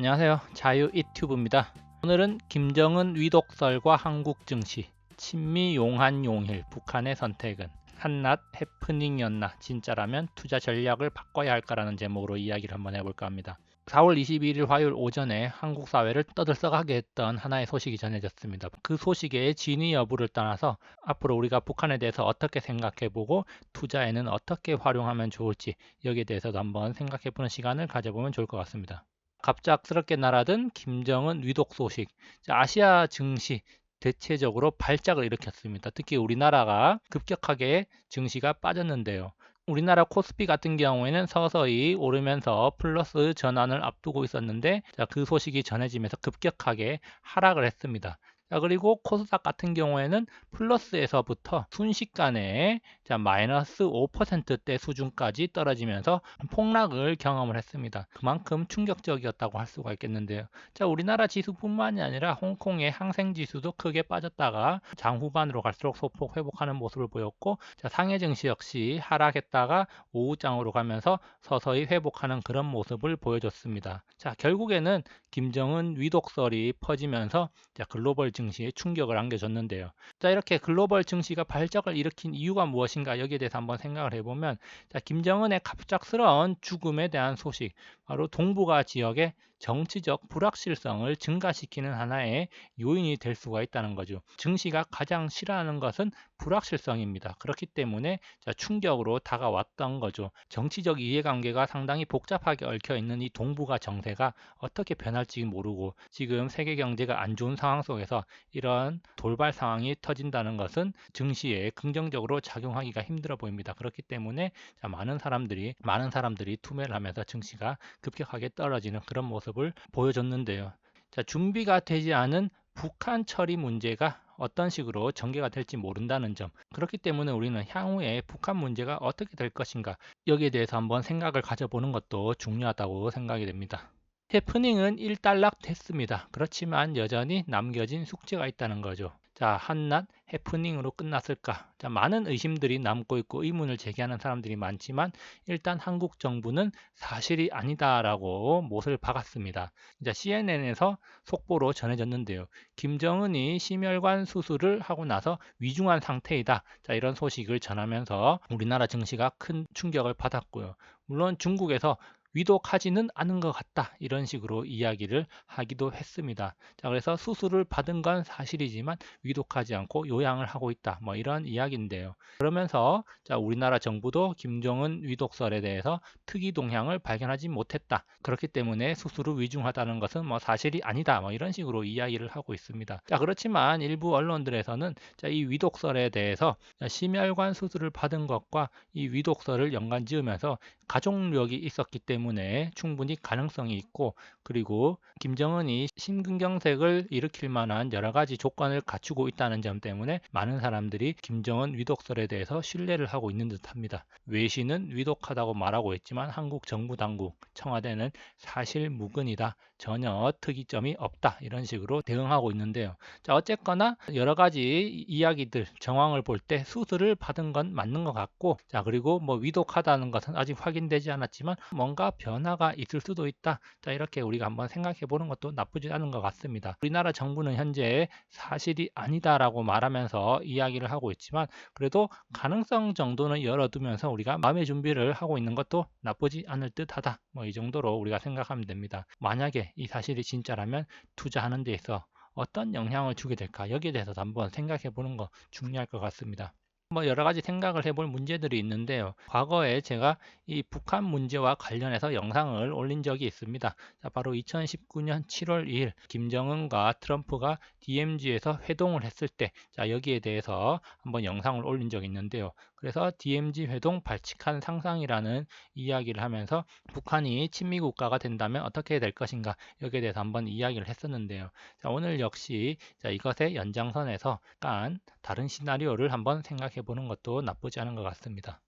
안녕하세요. 자유 이튜브입니다. 오늘은 김정은 위독설과 한국 증시, 친미 용한 용일, 북한의 선택은 한낱 해프닝이었나 진짜라면 투자 전략을 바꿔야 할까라는 제목으로 이야기를 한번 해볼까 합니다. 4월 21일 화요일 오전에 한국 사회를 떠들썩하게 했던 하나의 소식이 전해졌습니다. 그 소식의 진위 여부를 떠나서 앞으로 우리가 북한에 대해서 어떻게 생각해보고 투자에는 어떻게 활용하면 좋을지 여기에 대해서도 한번 생각해보는 시간을 가져보면 좋을 것 같습니다. 갑작스럽게 날아든 김정은 위독 소식. 아시아 증시 대체적으로 발작을 일으켰습니다. 특히 우리나라가 급격하게 증시가 빠졌는데요. 우리나라 코스피 같은 경우에는 서서히 오르면서 플러스 전환을 앞두고 있었는데 그 소식이 전해지면서 급격하게 하락을 했습니다. 자, 그리고 코스닥 같은 경우에는 플러스에서부터 순식간에 자, 마이너스 5%대 수준까지 떨어지면서 폭락을 경험을 했습니다. 그만큼 충격적이었다고 할 수가 있겠는데요. 자, 우리나라 지수뿐만이 아니라 홍콩의 항생 지수도 크게 빠졌다가 장 후반으로 갈수록 소폭 회복하는 모습을 보였고 자, 상해 증시 역시 하락했다가 오후장으로 가면서 서서히 회복하는 그런 모습을 보여줬습니다. 자, 결국에는 김정은 위독설이 퍼지면서 자, 글로벌 증시에 충격을 안겨줬는데요. 자, 이렇게 글로벌 증시가 발작을 일으킨 이유가 무엇인가 여기에 대해서 한번 생각을 해보면 자, 김정은의 갑작스러운 죽음에 대한 소식, 바로 동북아 지역의 정치적 불확실성을 증가시키는 하나의 요인이 될 수가 있다는 거죠. 증시가 가장 싫어하는 것은 불확실성입니다. 그렇기 때문에 충격으로 다가왔던 거죠. 정치적 이해관계가 상당히 복잡하게 얽혀 있는 이 동북아 정세가 어떻게 변할지 모르고 지금 세계 경제가 안 좋은 상황 속에서 이런 돌발 상황이 터진다는 것은 증시에 긍정적으로 작용하기가 힘들어 보입니다. 그렇기 때문에 많은 사람들이 많은 사람들이 투매를 하면서 증시가 급격하게 떨어지는 그런 모습 을 보여줬는데요. 자, 준비가 되지 않은 북한 처리 문제가 어떤 식으로 전개가 될지 모른다는 점. 그렇기 때문에 우리는 향후에 북한 문제가 어떻게 될 것인가 여기에 대해서 한번 생각을 가져보는 것도 중요하다고 생각이 됩니다. 해프닝은 일단락 됐습니다. 그렇지만 여전히 남겨진 숙제가 있다는 거죠. 자, 한낱 해프닝으로 끝났을까? 자, 많은 의심들이 남고 있고 의문을 제기하는 사람들이 많지만 일단 한국 정부는 사실이 아니다라고 못을 박았습니다. 자, CNN에서 속보로 전해졌는데요. 김정은이 심혈관 수술을 하고 나서 위중한 상태이다. 자, 이런 소식을 전하면서 우리나라 증시가 큰 충격을 받았고요. 물론 중국에서 위독하지는 않은 것 같다. 이런 식으로 이야기를 하기도 했습니다. 자, 그래서 수술을 받은 건 사실이지만 위독하지 않고 요양을 하고 있다. 뭐 이런 이야기인데요. 그러면서 자, 우리나라 정부도 김정은 위독설에 대해서 특이 동향을 발견하지 못했다. 그렇기 때문에 수술을 위중하다는 것은 뭐 사실이 아니다. 뭐 이런 식으로 이야기를 하고 있습니다. 자, 그렇지만 일부 언론들에서는 자, 이 위독설에 대해서 심혈관 수술을 받은 것과 이 위독설을 연관 지으면서 가족력이 있었기 때문에 충분히 가능성이 있고 그리고 김정은이 심근경색을 일으킬 만한 여러 가지 조건을 갖추고 있다는 점 때문에 많은 사람들이 김정은 위독설에 대해서 신뢰를 하고 있는 듯합니다. 외신은 위독하다고 말하고 있지만 한국 정부 당국 청와대는 사실 무근이다. 전혀 특이점이 없다. 이런 식으로 대응하고 있는데요. 자, 어쨌거나 여러 가지 이야기들 정황을 볼 때 수술을 받은 건 맞는 것 같고 자, 그리고 뭐 위독하다는 것은 아직 확인 확인되지 않았지만 뭔가 변화가 있을 수도 있다. 자, 이렇게 우리가 한번 생각해 보는 것도 나쁘지 않은 것 같습니다. 우리나라 정부는 현재 사실이 아니다라고 말하면서 이야기를 하고 있지만 그래도 가능성 정도는 열어두면서 우리가 마음의 준비를 하고 있는 것도 나쁘지 않을 듯하다. 뭐 이 정도로 우리가 생각하면 됩니다. 만약에 이 사실이 진짜라면 투자하는 데 있어 어떤 영향을 주게 될까 여기에 대해서 한번 생각해 보는 거 중요할 것 같습니다. 뭐 여러 가지 생각을 해볼 문제들이 있는데요. 과거에 제가 이 북한 문제와 관련해서 영상을 올린 적이 있습니다. 자, 바로 2019년 7월 2일 김정은과 트럼프가 DMZ에서 회동을 했을 때 자, 여기에 대해서 한번 영상을 올린 적이 있는데요. 그래서 DMZ 회동 발칙한 상상이라는 이야기를 하면서 북한이 친미 국가가 된다면 어떻게 될 것인가 여기에 대해서 한번 이야기를 했었는데요. 자, 오늘 역시 자, 이것의 연장선에서 깐 다른 시나리오를 한번 생각해 보는 것도 나쁘지 않은 것 같습니다.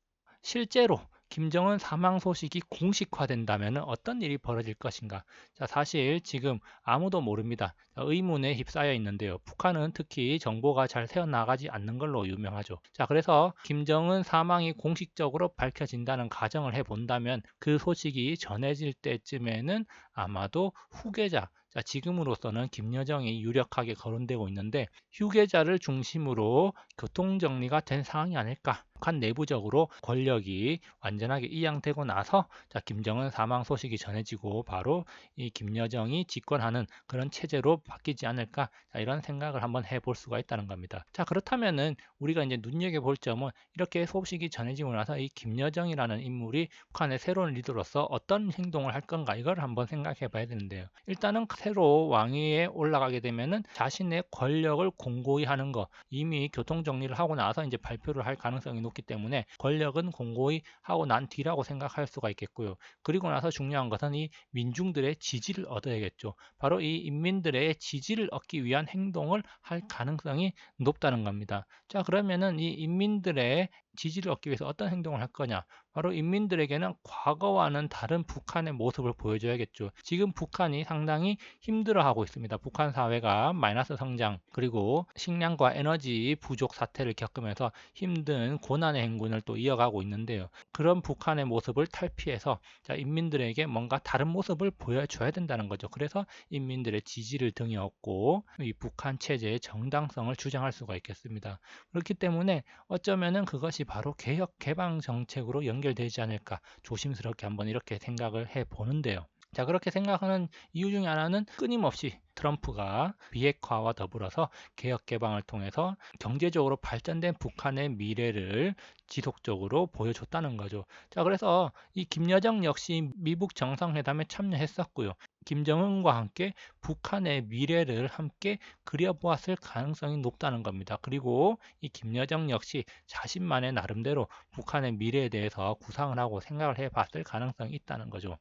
실제로 김정은 사망 소식이 공식화된다면 어떤 일이 벌어질 것인가? 자, 사실 지금 아무도 모릅니다. 자, 의문에 휩싸여 있는데요. 북한은 특히 정보가 잘 새어나가지 않는 걸로 유명하죠. 자, 그래서 김정은 사망이 공식적으로 밝혀진다는 가정을 해본다면 그 소식이 전해질 때쯤에는 아마도 후계자, 자, 지금으로서는 김여정이 유력하게 거론되고 있는데 휴계자를 중심으로 교통정리가 된 상황이 아닐까. 북한 내부적으로 권력이 완전하게 이양되고 나서 자, 김정은 사망 소식이 전해지고 바로 이 김여정이 집권하는 그런 체제로 바뀌지 않을까 자, 이런 생각을 한번 해볼 수가 있다는 겁니다. 자 그렇다면은 우리가 이제 눈여겨볼 점은 이렇게 소식이 전해지고 나서 이 김여정이라는 인물이 북한의 새로운 리더로서 어떤 행동을 할 건가 이걸 한번 생각해 봐야 되는데요. 일단은 새로 왕위에 올라가게 되면은 자신의 권력을 공고히 하는 거 이미 교통 정리를 하고 나서 이제 발표를 할 가능성이 높기 때문에 권력은 공고히 하고 난 뒤라고 생각할 수가 있겠고요. 그리고 나서 중요한 것은 이 민중들의 지지를 얻어야겠죠. 바로 이 인민들의 지지를 얻기 위한 행동을 할 가능성이 높다는 겁니다. 자, 그러면은 이 인민들의 지지를 얻기 위해서 어떤 행동을 할 거냐? 바로 인민들에게는 과거와는 다른 북한의 모습을 보여줘야겠죠. 지금 북한이 상당히 힘들어하고 있습니다. 북한 사회가 마이너스 성장 그리고 식량과 에너지 부족 사태를 겪으면서 힘든 고난의 행군을 또 이어가고 있는데요. 그런 북한의 모습을 탈피해서 자, 인민들에게 뭔가 다른 모습을 보여줘야 된다는 거죠. 그래서 인민들의 지지를 등에 얻고 이 북한 체제의 정당성을 주장할 수가 있겠습니다. 그렇기 때문에 어쩌면은 그것이 바로 개혁 개방 정책으로 연 결되지 않을까 조심스럽게 한번 이렇게 생각을 해 보는데요. 자 그렇게 생각하는 이유 중에 하나는 끊임없이 트럼프가 비핵화와 더불어서 개혁 개방을 통해서 경제적으로 발전된 북한의 미래를 지속적으로 보여줬다는 거죠. 자 그래서 이 김여정 역시 미국 정상회담에 참여했었고요. 김정은과 함께 북한의 미래를 함께 그려보았을 가능성이 높다는 겁니다. 그리고 이 김여정 역시 자신만의 나름대로 북한의 미래에 대해서 구상을 하고 생각을 해봤을 가능성이 있다는 거죠.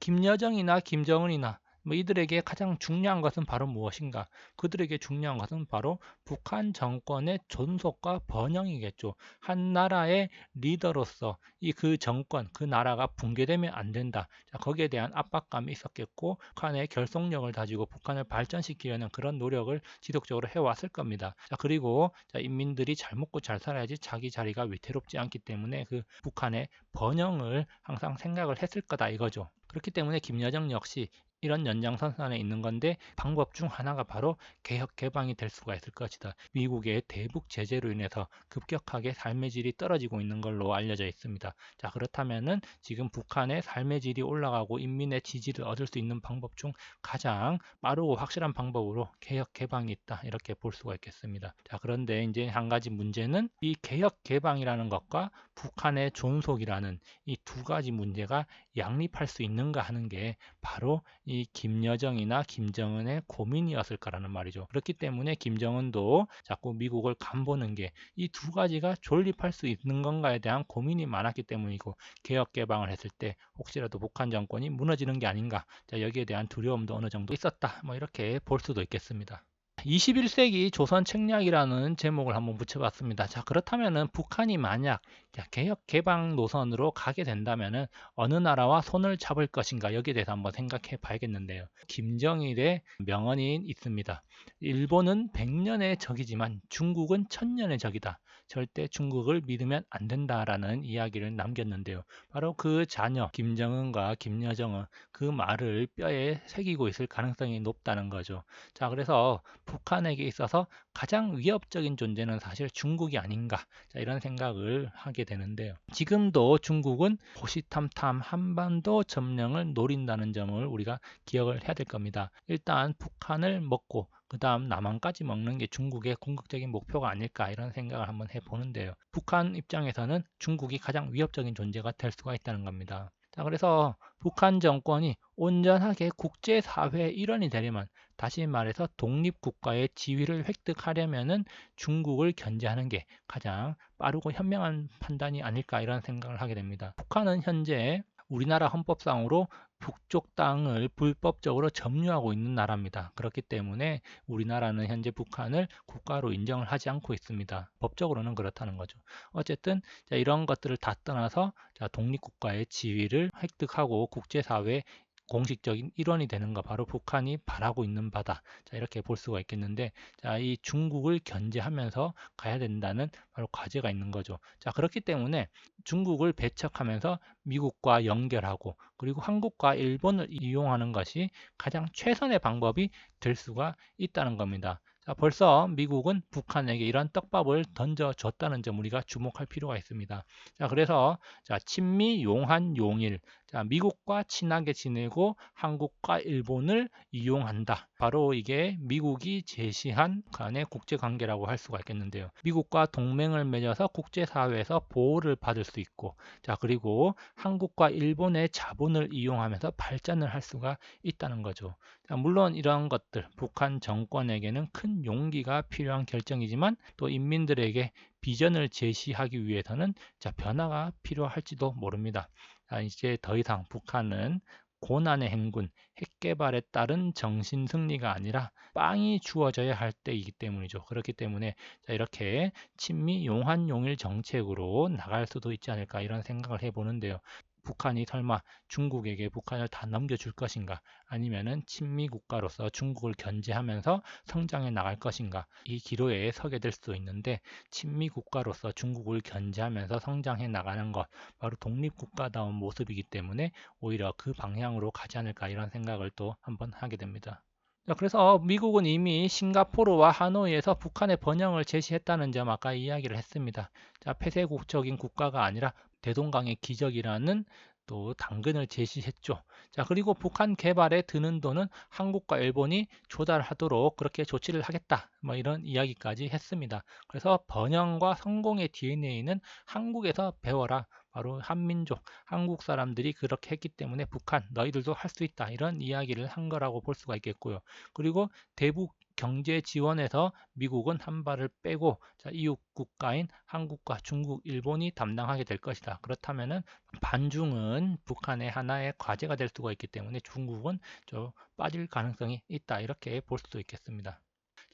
김여정이나 김정은이나 뭐 이들에게 가장 중요한 것은 바로 무엇인가? 그들에게 중요한 것은 바로 북한 정권의 존속과 번영이겠죠. 한 나라의 리더로서 이 그 정권, 그 나라가 붕괴되면 안 된다. 자, 거기에 대한 압박감이 있었겠고, 북한의 결속력을 가지고 북한을 발전시키려는 그런 노력을 지속적으로 해왔을 겁니다. 자, 그리고 자, 인민들이 잘 먹고 잘 살아야지 자기 자리가 위태롭지 않기 때문에 그 북한의 번영을 항상 생각을 했을 거다 이거죠. 그렇기 때문에 김여정 역시 이런 연장선상에 있는 건데 방법 중 하나가 바로 개혁 개방이 될 수가 있을 것이다. 미국의 대북 제재로 인해서 급격하게 삶의 질이 떨어지고 있는 걸로 알려져 있습니다. 자 그렇다면은 지금 북한의 삶의 질이 올라가고 인민의 지지를 얻을 수 있는 방법 중 가장 빠르고 확실한 방법으로 개혁 개방이 있다 이렇게 볼 수가 있겠습니다. 자 그런데 이제 한 가지 문제는 이 개혁 개방이라는 것과 북한의 존속이라는 이 두 가지 문제가 양립할 수 있는가 하는 게 바로 이 김여정이나 김정은의 고민이었을 거라는 말이죠. 그렇기 때문에 김정은도 자꾸 미국을 간보는 게 이 두 가지가 존립할 수 있는 건가에 대한 고민이 많았기 때문이고 개혁 개방을 했을 때 혹시라도 북한 정권이 무너지는 게 아닌가 자, 여기에 대한 두려움도 어느 정도 있었다 뭐 이렇게 볼 수도 있겠습니다. 21세기 조선 책략이라는 제목을 한번 붙여봤습니다. 자 그렇다면은 북한이 만약 개혁 개방 노선으로 가게 된다면은 어느 나라와 손을 잡을 것인가 여기에 대해서 한번 생각해 봐야겠는데요. 김정일의 명언이 있습니다. 일본은 100년의 적이지만 중국은 1000년의 적이다. 절대 중국을 믿으면 안 된다라는 이야기를 남겼는데요. 바로 그 자녀 김정은과 김여정은 그 말을 뼈에 새기고 있을 가능성이 높다는 거죠. 자, 그래서 북한에게 있어서 가장 위협적인 존재는 사실 중국이 아닌가 자, 이런 생각을 하게 되는데요. 지금도 중국은 호시탐탐 한반도 점령을 노린다는 점을 우리가 기억을 해야 될 겁니다. 일단 북한을 먹고 그 다음 남한까지 먹는 게 중국의 궁극적인 목표가 아닐까 이런 생각을 한번 해보는데요. 북한 입장에서는 중국이 가장 위협적인 존재가 될 수가 있다는 겁니다. 자, 그래서 북한 정권이 온전하게 국제사회의 일원이 되려면 다시 말해서 독립국가의 지위를 획득하려면은 중국을 견제하는 게 가장 빠르고 현명한 판단이 아닐까 이런 생각을 하게 됩니다. 북한은 현재 우리나라 헌법상으로 북쪽 땅을 불법적으로 점유하고 있는 나라입니다. 그렇기 때문에 우리나라는 현재 북한을 국가로 인정을 하지 않고 있습니다. 법적으로는 그렇다는 거죠. 어쨌든 자, 이런 것들을 다 떠나서 자, 독립국가의 지위를 획득하고 국제사회 공식적인 일원이 되는 거 바로 북한이 바라고 있는 바다. 자, 이렇게 볼 수가 있겠는데 자, 이 중국을 견제하면서 가야 된다는 바로 과제가 있는 거죠. 자, 그렇기 때문에 중국을 배척하면서 미국과 연결하고 그리고 한국과 일본을 이용하는 것이 가장 최선의 방법이 될 수가 있다는 겁니다. 자, 벌써 미국은 북한에게 이런 떡밥을 던져줬다는 점 우리가 주목할 필요가 있습니다. 자, 그래서 자, 친미, 용한, 용일. 자, 미국과 친하게 지내고 한국과 일본을 이용한다. 바로 이게 미국이 제시한 간의 국제 관계라고 할 수가 있겠는데요. 미국과 동맹을 맺어서 국제사회에서 보호를 받을 수 있고, 자, 그리고 한국과 일본의 자본을 이용하면서 발전을 할 수가 있다는 거죠. 자, 물론 이런 것들, 북한 정권에게는 큰 용기가 필요한 결정이지만 또 인민들에게 비전을 제시하기 위해서는 자, 변화가 필요할지도 모릅니다. 자, 이제 더 이상 북한은 고난의 행군, 핵 개발에 따른 정신 승리가 아니라 빵이 주어져야 할 때이기 때문이죠. 그렇기 때문에 자, 이렇게 친미 용한 용일 정책으로 나갈 수도 있지 않을까 이런 생각을 해보는데요. 북한이 설마 중국에게 북한을 다 넘겨줄 것인가 아니면은 친미 국가로서 중국을 견제하면서 성장해 나갈 것인가 이 기로에 서게 될 수도 있는데 친미 국가로서 중국을 견제하면서 성장해 나가는 것 바로 독립 국가다운 모습이기 때문에 오히려 그 방향으로 가지 않을까 이런 생각을 또 한번 하게 됩니다. 자, 그래서 미국은 이미 싱가포르와 하노이에서 북한의 번영을 제시했다는 점 아까 이야기를 했습니다. 자, 폐쇄국적인 국가가 아니라 대동강의 기적이라는 또 당근을 제시했죠. 자, 그리고 북한 개발에 드는 돈은 한국과 일본이 조달하도록 그렇게 조치를 하겠다. 뭐 이런 이야기까지 했습니다. 그래서 번영과 성공의 DNA는 한국에서 배워라. 바로 한민족, 한국 사람들이 그렇게 했기 때문에 북한, 너희들도 할 수 있다. 이런 이야기를 한 거라고 볼 수가 있겠고요. 그리고 대북 경제 지원에서 미국은 한 발을 빼고 자, 이웃 국가인 한국과 중국, 일본이 담당하게 될 것이다. 그렇다면은 반중은 북한의 하나의 과제가 될 수가 있기 때문에 중국은 좀 빠질 가능성이 있다. 이렇게 볼 수도 있겠습니다.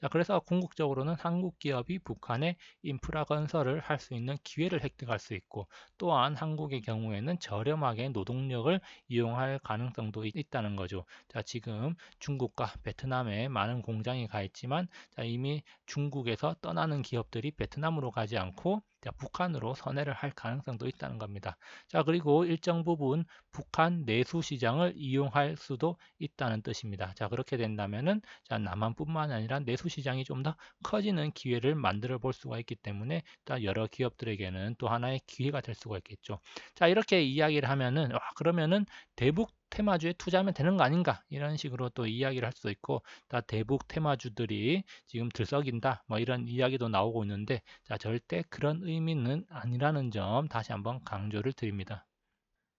자, 그래서 궁극적으로는 한국 기업이 북한의 인프라 건설을 할 수 있는 기회를 획득할 수 있고 또한 한국의 경우에는 저렴하게 노동력을 이용할 가능성도 있다는 거죠. 자, 지금 중국과 베트남에 많은 공장이 가 있지만 자, 이미 중국에서 떠나는 기업들이 베트남으로 가지 않고 자, 북한으로 선회를 할 가능성도 있다는 겁니다. 자, 그리고 일정 부분 북한 내수 시장을 이용할 수도 있다는 뜻입니다. 자, 그렇게 된다면은 자, 남한뿐만 아니라 내수 시장이 좀 더 커지는 기회를 만들어 볼 수가 있기 때문에 여러 기업들에게는 또 하나의 기회가 될 수가 있겠죠. 자, 이렇게 이야기를 하면은 와, 그러면은 대북 테마주에 투자하면 되는 거 아닌가 이런 식으로 또 이야기를 할 수도 있고 다 대북 테마주들이 지금 들썩인다 뭐 이런 이야기도 나오고 있는데 자 절대 그런 의미는 아니라는 점 다시 한번 강조를 드립니다.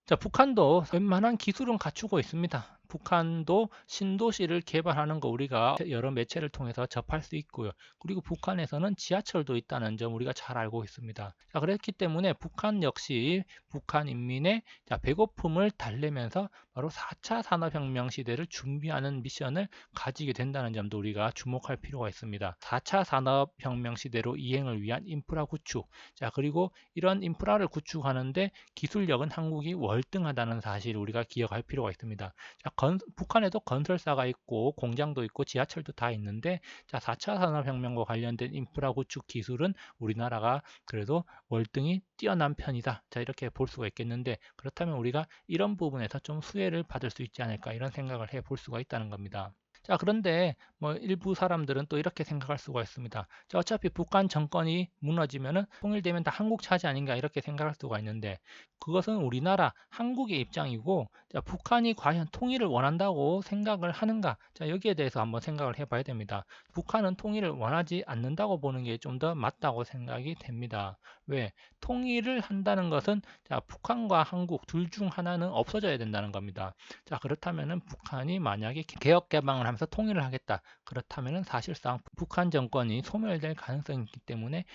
자 북한도 웬만한 기술은 갖추고 있습니다. 북한도 신도시를 개발하는 거 우리가 여러 매체를 통해서 접할 수 있고요. 그리고 북한에서는 지하철도 있다는 점 우리가 잘 알고 있습니다. 자, 그렇기 때문에 북한 역시 북한 인민의 자, 배고픔을 달래면서 바로 4차 산업혁명 시대를 준비하는 미션을 가지게 된다는 점도 우리가 주목할 필요가 있습니다. 4차 산업혁명 시대로 이행을 위한 인프라 구축. 자, 그리고 이런 인프라를 구축하는데 기술력은 한국이 월등하다는 사실을 우리가 기억할 필요가 있습니다. 자, 건, 북한에도 건설사가 있고 공장도 있고 지하철도 다 있는데 자 4차 산업혁명과 관련된 인프라 구축 기술은 우리나라가 그래도 월등히 뛰어난 편이다. 자 이렇게 볼 수가 있겠는데 그렇다면 우리가 이런 부분에서 좀 수혜를 받을 수 있지 않을까 이런 생각을 해 볼 수가 있다는 겁니다. 자, 그런데 뭐 일부 사람들은 또 이렇게 생각할 수가 있습니다. 자, 어차피 북한 정권이 무너지면은 통일되면 다 한국 차지 아닌가 이렇게 생각할 수가 있는데 그것은 우리나라 한국의 입장이고 자, 북한이 과연 통일을 원한다고 생각을 하는가? 자, 여기에 대해서 한번 생각을 해 봐야 됩니다. 북한은 통일을 원하지 않는다고 보는 게 좀 더 맞다고 생각이 됩니다. 왜? 통일을 한다는 것은 자, 북한과 한국 둘 중 하나는 없어져야 된다는 겁니다. 자, 그렇다면은 북한이 만약에 개혁 개방을 하면서 통일을 하겠다. 그렇다면은 사실상 북한 정권이 소멸될 가능성이 있기 때문에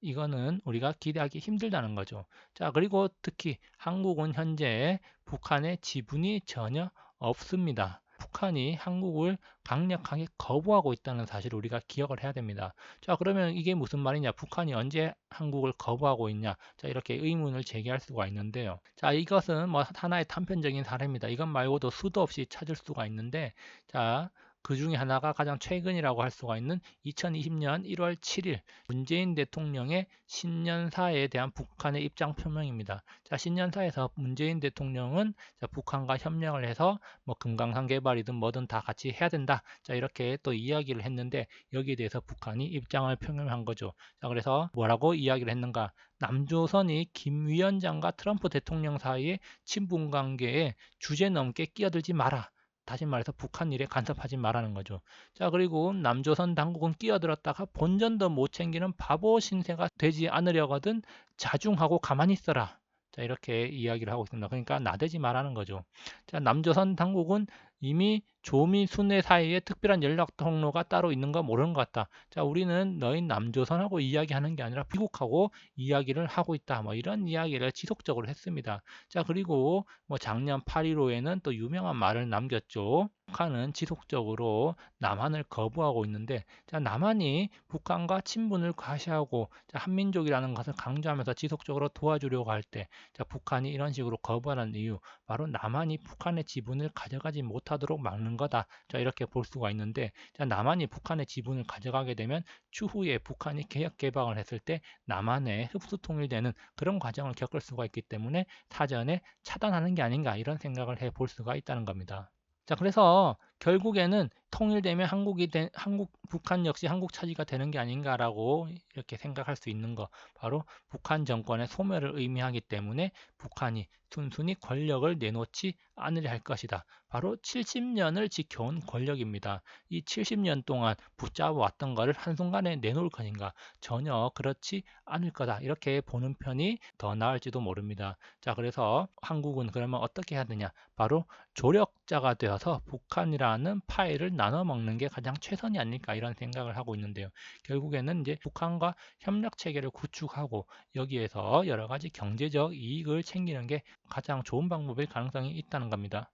이거는 우리가 기대하기 힘들다는 거죠. 자, 그리고 특히 한국은 현재 북한의 지분이 전혀 없습니다. 북한이 한국을 강력하게 거부하고 있다는 사실을 우리가 기억을 해야 됩니다. 자, 그러면 이게 무슨 말이냐? 북한이 언제 한국을 거부하고 있냐? 자, 이렇게 의문을 제기할 수가 있는데요. 자, 이것은 뭐 하나의 단편적인 사례입니다. 이것 말고도 수도 없이 찾을 수가 있는데, 자, 그 중에 하나가 가장 최근이라고 할 수가 있는 2020년 1월 7일 문재인 대통령의 신년사에 대한 북한의 입장 표명입니다. 자, 신년사에서 문재인 대통령은 자, 북한과 협력을 해서 뭐 금강산 개발이든 뭐든 다 같이 해야 된다. 자, 이렇게 또 이야기를 했는데 여기에 대해서 북한이 입장을 표명한 거죠. 자, 그래서 뭐라고 이야기를 했는가? 남조선이 김 위원장과 트럼프 대통령 사이의 친분 관계에 주제 넘게 끼어들지 마라. 다시 말해서 북한 일에 간섭하지 말라는 거죠. 자, 그리고 남조선 당국은 끼어들었다가 본전도 못 챙기는 바보 신세가 되지 않으려거든 자중하고 가만히 있어라. 자, 이렇게 이야기를 하고 있습니다. 그러니까 나대지 말라는 거죠. 자, 남조선 당국은 이미 조미 순회 사이에 특별한 연락 통로가 따로 있는 거 모르는 것 같다. 자, 우리는 너희 남조선하고 이야기하는 게 아니라 미국하고 이야기를 하고 있다. 뭐 이런 이야기를 지속적으로 했습니다. 자, 그리고 뭐 작년 8.15에는 또 유명한 말을 남겼죠. 북한은 지속적으로 남한을 거부하고 있는데 자, 남한이 북한과 친분을 과시하고 자, 한민족이라는 것을 강조하면서 지속적으로 도와주려고 할때 북한이 이런 식으로 거부하는 이유 바로 남한이 북한의 지분을 가져가지 못하 도록 막는 거다. 자, 이렇게 볼 수가 있는데, 자, 남한이 북한의 지분을 가져가게 되면 추후에 북한이 개혁 개방을 했을 때 남한의 흡수 통일되는 그런 과정을 겪을 수가 있기 때문에 사전에 차단하는 게 아닌가 이런 생각을 해 볼 수가 있다는 겁니다. 자, 그래서 결국에는 통일되면 한국이 된, 한국 북한 역시 한국 차지가 되는 게 아닌가라고 이렇게 생각할 수 있는 거 바로 북한 정권의 소멸을 의미하기 때문에 북한이 순순히 권력을 내놓지 않으려 할 것이다. 바로 70년을 지켜온 권력입니다. 이 70년 동안 붙잡아 왔던 것을 한순간에 내놓을 것인가? 전혀 그렇지 않을 거다. 이렇게 보는 편이 더 나을지도 모릅니다. 자, 그래서 한국은 그러면 어떻게 해야 되냐? 바로 조력자가 되어서 북한이라는 파일을 나눠 먹는 게 가장 최선이 아닐까 이런 생각을 하고 있는데요. 결국에는 이제 북한과 협력 체계를 구축하고 여기에서 여러 가지 경제적 이익을 챙기는 게 가장 좋은 방법일 가능성이 있다는 겁니다.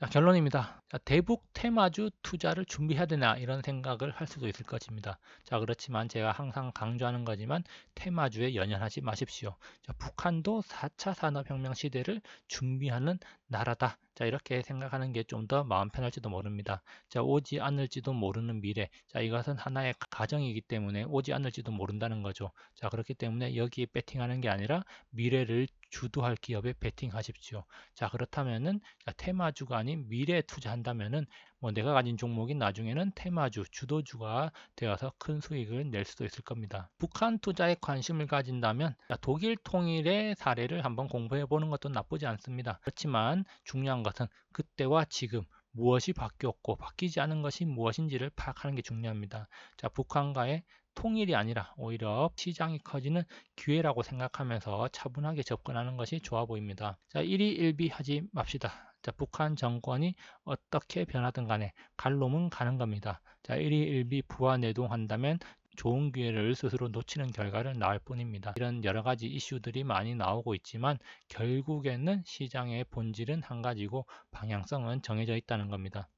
자, 결론입니다. 자, 대북 테마주 투자를 준비해야 되나 이런 생각을 할 수도 있을 것입니다. 자, 그렇지만 제가 항상 강조하는 거지만 테마주에 연연하지 마십시오. 자, 북한도 4차 산업혁명 시대를 준비하는 나라다. 자, 이렇게 생각하는 게 좀 더 마음 편할지도 모릅니다. 자, 오지 않을지도 모르는 미래. 자, 이것은 하나의 가정이기 때문에 오지 않을지도 모른다는 거죠. 자, 그렇기 때문에 여기에 배팅하는 게 아니라 미래를 주도할 기업에 베팅하십시오. 자 그렇다면은 테마주가 아닌 미래에 투자한다면은 뭐 내가 가진 종목이 나중에는 테마주, 주도주가 되어서 큰 수익을 낼 수도 있을 겁니다. 북한 투자에 관심을 가진다면 독일 통일의 사례를 한번 공부해 보는 것도 나쁘지 않습니다. 그렇지만 중요한 것은 그때와 지금 무엇이 바뀌었고 바뀌지 않은 것이 무엇인지를 파악하는 게 중요합니다. 자, 북한과의 통일이 아니라 오히려 시장이 커지는 기회라고 생각하면서 차분하게 접근하는 것이 좋아 보입니다. 자, 1위 1비 하지 맙시다. 자, 북한 정권이 어떻게 변하든 간에 갈 놈은 가는 겁니다. 자, 1위 1비 부하 내동한다면 좋은 기회를 스스로 놓치는 결과를 낳을 뿐입니다. 이런 여러 가지 이슈들이 많이 나오고 있지만 결국에는 시장의 본질은 한 가지고 방향성은 정해져 있다는 겁니다.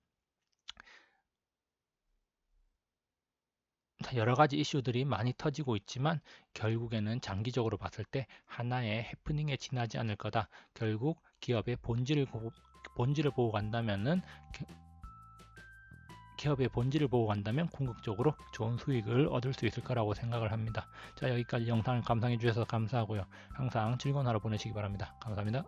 여러 가지 이슈들이 많이 터지고 있지만 결국에는 장기적으로 봤을 때 하나의 해프닝에 지나지 않을 거다. 결국 기업의 본질을 본질을 보고 간다면은 기업의 본질을 보고 간다면 궁극적으로 좋은 수익을 얻을 수 있을 거라고 생각을 합니다. 자 여기까지 영상을 감상해 주셔서 감사하고요. 항상 즐거운 하루 보내시기 바랍니다. 감사합니다.